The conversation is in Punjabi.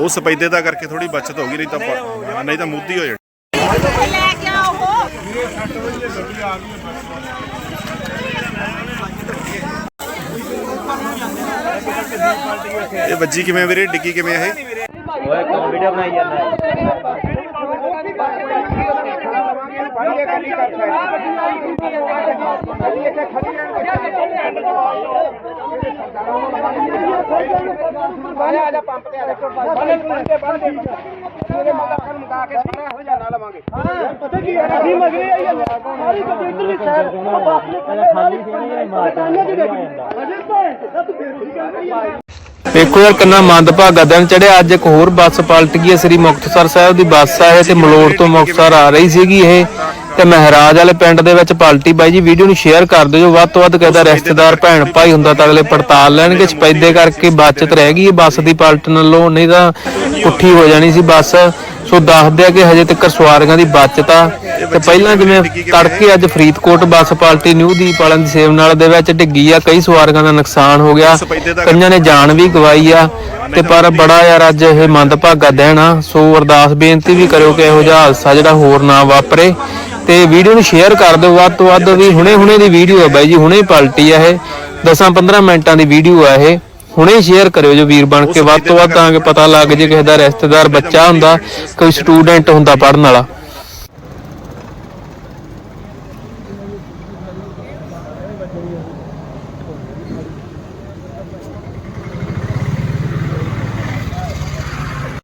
ਉਹ ਸਪੈਦੇ ਦਾ ਕਰਕੇ ਥੋੜੀ ਬਚਤ ਹੋ ਗਈ, ਨਹੀਂ ਤਾਂ ਪ- ਨਹੀਂ ਤਾਂ ਮੁੱਦੀ ਹੋ ਜਾਣੀ। ਲੈ ਕੇ ਆਓ ਇਹ ਵੱਜੀ ਕਿਵੇਂ ਵੀਰੇ? ਡਿੱਗੀ ਕਿਵੇਂ ਇਹ? ਓਏ ਕੌਣ ਵੀਡੀਓ ਬਣਾਈ ਜਾਂਦਾ। ਵੇਖੋ ਯਾਰ ਕਿੰਨਾ ਮੰਦਭਾਗਾ ਦਿਨ ਚੜਿਆ। ਅੱਜ ਇੱਕ ਹੋਰ ਬੱਸ ਪਲਟ ਗਈ ਹੈ। ਸ੍ਰੀ ਮੁਕਤਸਰ ਸਾਹਿਬ ਦੀ ਬੱਸ ਆ ਇਹ ਤੇ ਮਲੋੜ ਤੋਂ ਮੁਕਤਸਰ ਆ ਰਹੀ ਸੀਗੀ ਇਹ। ਤੇ ਮਹਾਰਾਜ ਵਾਲੇ ਪਿੰਡ ਦੇ ਵਿੱਚ ਪਲਟੀ ਬਾਈ ਜੀ ਵੀਡੀਓ ਨੂੰ ਸ਼ੇਅਰ ਕਰ ਦਿਓ ਜੋ ਵੱਧ ਤੋਂ ਵੱਧ ਕਹਿੰਦਾ ਰਿਸ਼ਤੇਦਾਰ ਭੈਣ ਭਾਈ ਹੁੰਦਾ ਤਾਂ ਅਗਲੇ ਪੜਤਾਲ ਲੈਣਗੇ ਸਪੈਦੇ ਕਰਕੇ ਬਚਤ ਰਹਿ ਗਈ ਬੱਸ ਦੀ ਪਲਟਣ ਨਾਲੋਂ ਨਹੀਂ ਤਾਂ ਪੁੱਠੀ ਹੋ ਜਾਣੀ ਸੀ ਬੱਸ। ਸੋ ਦੱਸਦੇ ਆ ਕਿ ਹਜੇ ਤੱਕ ਸਵਾਰੀਆਂ ਦੀ ਬਚਤ ਆ। ਤੇ ਪਹਿਲਾਂ ਜਿਵੇਂ ਤੜਕੇ ਅੱਜ Faridkot bus party new Deep ਵਾਲਿਆਂ ਦੀ ਸੇਵ ਨਾਲ ਦੇ ਵਿੱਚ ਡਿੱਗੀ ਆ ਕਈ ਸਵਾਰੀਆਂ ਦਾ ਨੁਕਸਾਨ ਹੋ ਗਿਆ। ਕਈਆਂ ਨੇ ਜਾਨ ਵੀ ਗਵਾਈ ਆ। ਤੇ ਪਰ ਬੜਾ ਯਾਰ ਅੱਜ ਇਹ ਮੰਦਭਾਗਾ ਦਿਨ ਆ। ਸੋ ਅਰਦਾਸ ਬੇਨਤੀ ਵੀ ਕਰਿਓ ਕਿ ਇਹੋ ਜਿਹਾ ਹਾਦਸਾ ਜਿਹੜਾ ਹੋਰ ਨਾ ਵਾਪਰੇ। ਤੇ ਵੀਡੀਓ ਨੂੰ ਸ਼ੇਅਰ ਕਰ ਦਿਓ। ਵੱਧ ਤੋਂ ਵੱਧ ਵੀ ਹੁਣੇ-ਹੁਣੇ ਦੀ ਵੀਡੀਓ ਆ ਬਾਈ ਜੀ, ਹੁਣੇ ਪਲਟੀ ਆ ਇਹ। 10-15 ਮਿੰਟਾਂ ਦੀ ਵੀਡੀਓ ਆ ਇਹ। ਹੁਣੇ ਸ਼ੇਅਰ ਕਰਿਓ ਜੋ ਵੀਰ ਬਣ ਕੇ। ਵੱਧ ਤੋਂ ਵੱਧ ਤਾਂ ਕਿ ਪਤਾ ਲੱਗ ਜੇ ਕਿਸੇ ਦਾ ਰਿਸ਼ਤੇਦਾਰ ਬੱਚਾ ਹੁੰਦਾ, ਕੋਈ ਸਟੂਡੈਂਟ ਹੁੰਦਾ ਪੜਨ ਵਾਲਾ।